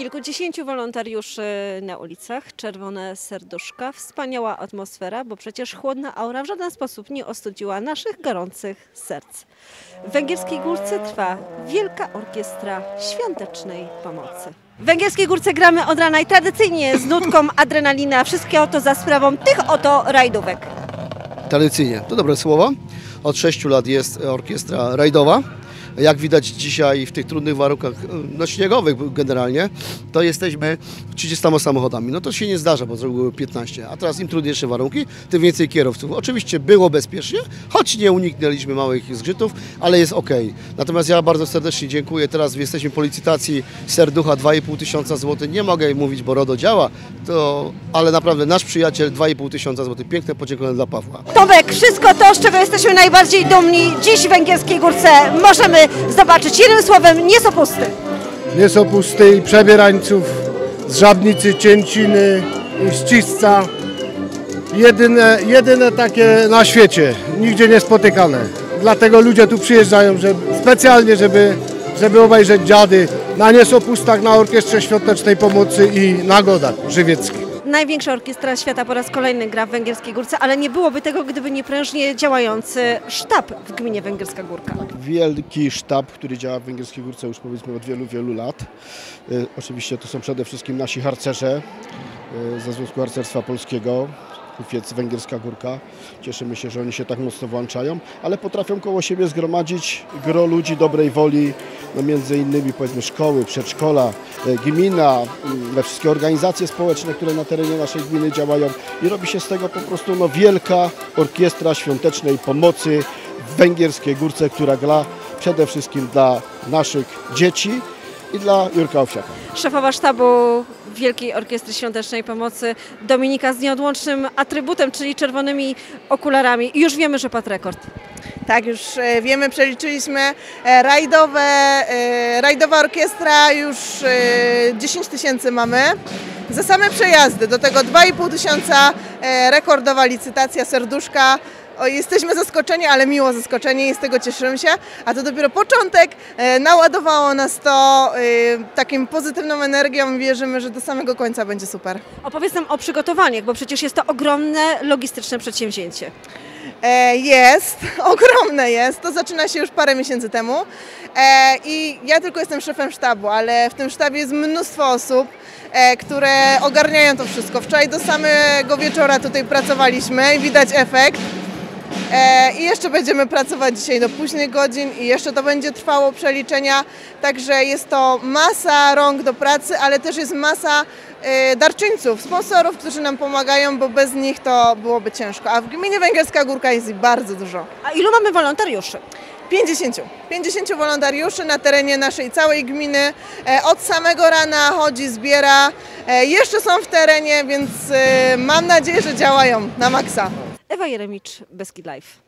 Kilkudziesięciu wolontariuszy na ulicach, czerwone serduszka, wspaniała atmosfera, bo przecież chłodna aura w żaden sposób nie ostudziła naszych gorących serc. W Węgierskiej Górce trwa Wielka Orkiestra Świątecznej Pomocy. W Węgierskiej Górce gramy od rana i tradycyjnie z nutką adrenalina. Wszystkie oto za sprawą tych oto rajdówek. Tradycyjnie, to dobre słowo. Od 6 lat jest orkiestra rajdowa. Jak widać dzisiaj w tych trudnych warunkach, no śniegowych generalnie, to jesteśmy 30 samochodami. No to się nie zdarza, bo zrobiły 15. A teraz im trudniejsze warunki, tym więcej kierowców. Oczywiście było bezpiecznie, choć nie uniknęliśmy małych zgrzytów, ale jest ok. Natomiast ja bardzo serdecznie dziękuję. Teraz jesteśmy po licytacji serducha 2,5 tysiąca złotych. Nie mogę mówić, bo RODO działa, to, ale naprawdę nasz przyjaciel 2,5 tysiąca złotych. Piękne podziękowanie dla Pawła. Tomek, wszystko to, z czego jesteśmy najbardziej dumni dziś w Węgierskiej Górce możemy zobaczyć. Jednym słowem, nie są pusty. Nie są pusty i przebierańców z Żabnicy, Cięciny i z Cisca. Jedyne, jedyne takie na świecie, nigdzie nie spotykane. Dlatego ludzie tu przyjeżdżają żeby, specjalnie, żeby, żeby obejrzeć dziady na Niesopustach, na Orkiestrze Świątecznej Pomocy i na Godach Żywieckich. Największa orkiestra świata po raz kolejny gra w Węgierskiej Górce, ale nie byłoby tego, gdyby nie prężnie działający sztab w gminie Węgierska Górka. wielki sztab, który działa w Węgierskiej Górce już powiedzmy od wielu, wielu lat. Y, Oczywiście to są przede wszystkim nasi harcerze y, ze Związku Harcerstwa Polskiego, Kufiec Węgierska Górka. Cieszymy się, że oni się tak mocno włączają, ale potrafią koło siebie zgromadzić gro ludzi dobrej woli, no między innymi powiedzmy szkoły, przedszkola, y, gmina, wszystkie organizacje społeczne, które na terenie naszej gminy działają i robi się z tego po prostu no, wielka orkiestra świątecznej pomocy w Węgierskiej Górce, która gra przede wszystkim dla naszych dzieci i dla Jurka Owsiaka. Szefowa sztabu Wielkiej Orkiestry Świątecznej Pomocy Dominika z nieodłącznym atrybutem, czyli czerwonymi okularami. I już wiemy, że padł rekord. Tak, już e, wiemy, przeliczyliśmy e, rajdowe, e, rajdowa orkiestra, już e, 10 tysięcy mamy. Za same przejazdy, do tego 2,5 tysiąca rekordowa licytacja serduszka. Jesteśmy zaskoczeni, ale miło zaskoczeni i z tego cieszymy się. A to dopiero początek. Naładowało nas to takim pozytywną energią. Wierzymy, że do samego końca będzie super. Opowiedz nam o przygotowaniach, bo przecież jest to ogromne logistyczne przedsięwzięcie. E, Jest, ogromne jest. To zaczyna się już parę miesięcy temu. E, I ja tylko jestem szefem sztabu, ale w tym sztabie jest mnóstwo osób, e, które ogarniają to wszystko. Wczoraj do samego wieczora tutaj pracowaliśmy i widać efekt. E, I jeszcze będziemy pracować dzisiaj do późnych godzin i jeszcze to będzie trwało przeliczenia. Także jest to masa rąk do pracy, ale też jest masa e, darczyńców, sponsorów, którzy nam pomagają, bo bez nich to byłoby ciężko. A w gminie Węgierska Górka jest bardzo dużo. A ilu mamy wolontariuszy? 50. 50 wolontariuszy na terenie naszej całej gminy. E, Od samego rana chodzi, zbiera. Jeszcze są w terenie, więc mam nadzieję, że działają na maksa. Ewa Jeremicz, Beskid Live.